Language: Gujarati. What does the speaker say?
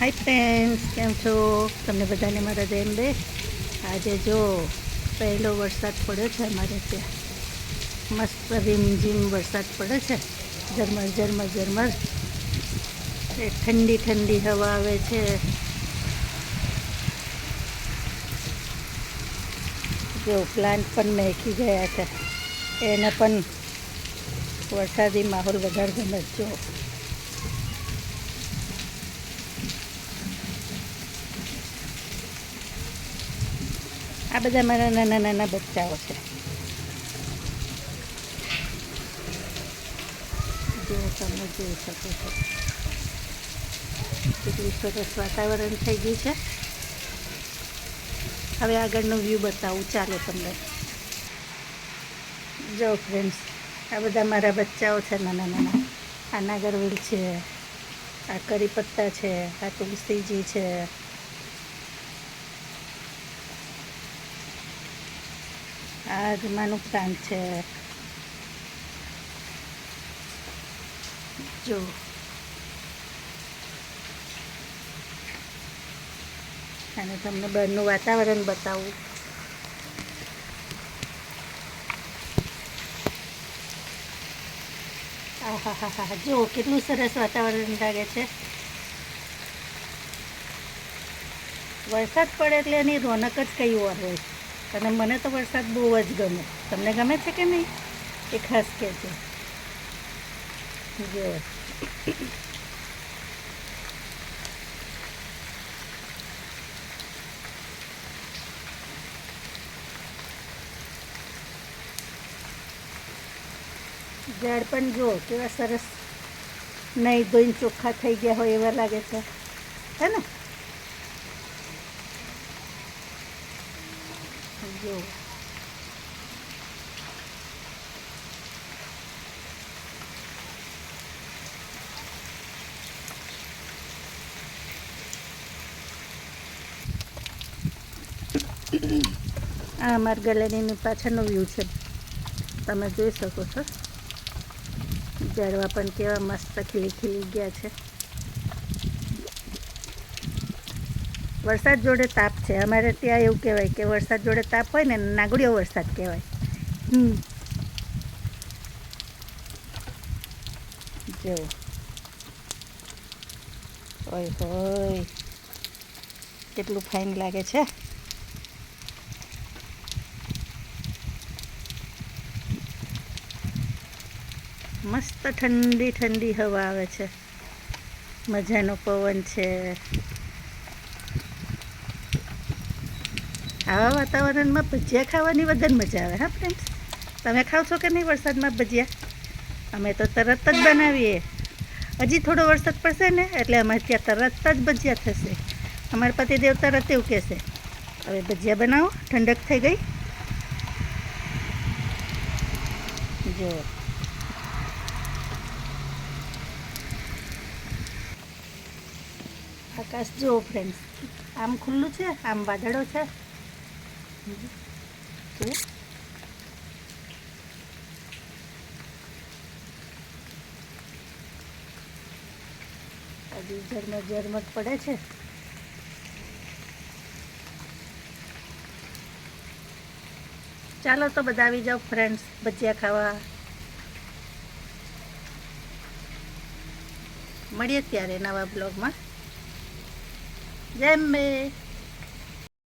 હાય ફ્રેન્ડ્સ કેમ છો? તમને બધાને મારા રેમ બે આજે જો પહેલો વરસાદ પડ્યો છે અમારે ત્યાં. મસ્ત રીમઝીમ વરસાદ પડે છે. ઝરમર ઝરમર ઝરમર. એ ઠંડી ઠંડી હવા આવે છે. જો પ્લાન્ટ પણ મહેકી ગયા છે. એને પણ વરસાદી માહોલ વધારે ગમે જો આ બધા મારા નાના નાના બચ્ચાઓ છે. જો તમે જોઈ શકો છો. કેટલું સરસ વાતાવરણ થઈ ગયું છે. હવે આગળનો વ્યૂ બતાવું. ચાલો તમને. જો ફ્રેન્ડ્સ આ બધા મારા બચ્ચાઓ છે નાના નાના. આ નાગરવેલ છે, આ કરી પત્તા છે, આ તુલસીજી છે આ અજમાનું પ્લાન્ટ છે. જો. અને તમને બહારનું વાતાવરણ બતાવું. આહા હા હા જો, કેટલું સરસ વાતાવરણ લાગે છે. વરસાદ પડે એટલે એની રોનક જ કંઈ ઓર હોય. અને મને તો વરસાદ બહુ જ ગમે. તમને ગમે છે કે નહીં? એ ખાસ કહેજો જો. ઝાડ પણ જો, કેવા સરસ. નહીં, ધોઈને ચોખ્ખા થઈ ગયા હોય એવા લાગે છે. હે ને? જો. આ અમારી ગેલેરીની પાછળનો વ્યૂ છે. તમે જોઈ શકો છો. ઝાડવા પણ કેવા મસ્ત ખીલી ખીલી ગયા છે. વરસાદ જોડે તાપ છે. અમારે ત્યાં એવું કહેવાય કે વરસાદ જોડે તાપ હોય ને, નાગડીઓ વરસાદ કહેવાય. હમ. જો હોય હોય. કેટલું ફાઇન લાગે છે. મસ્ત ઠંડી ઠંડી હવા આવે છે. મજાનો પવન છે. આવા વાતાવરણમાં ભજીયા ખાવાની વધારે મજા આવે, હા ફ્રેન્ડ્સ તમે ખાવ છો કે નહીં વરસાદમાં ભજીયા? અમે તો તરત જ બનાવીએ. હજી થોડો વરસાદ પડશે ને, એટલે અમારે ત્યાં તરત જ ભજીયા થશે. અમારા પતિદેવ તરત એવું કહેશે. હવે ભજીયા બનાવો, ઠંડક થઈ ગઈ. જો આકાશ જુઓ ફ્રેન્ડ્સ આમ ખુલ્લું છે, આમ વાદળો છે. જોયું? હજી ઝરમર ઝરમર પડે છે. ચાલો તો બધા આવી જાઓ ફ્રેન્ડ્સ ભજીયા ખાવા. મળીએ ત્યારે નવા બ્લોગમાં જેમ અંબે.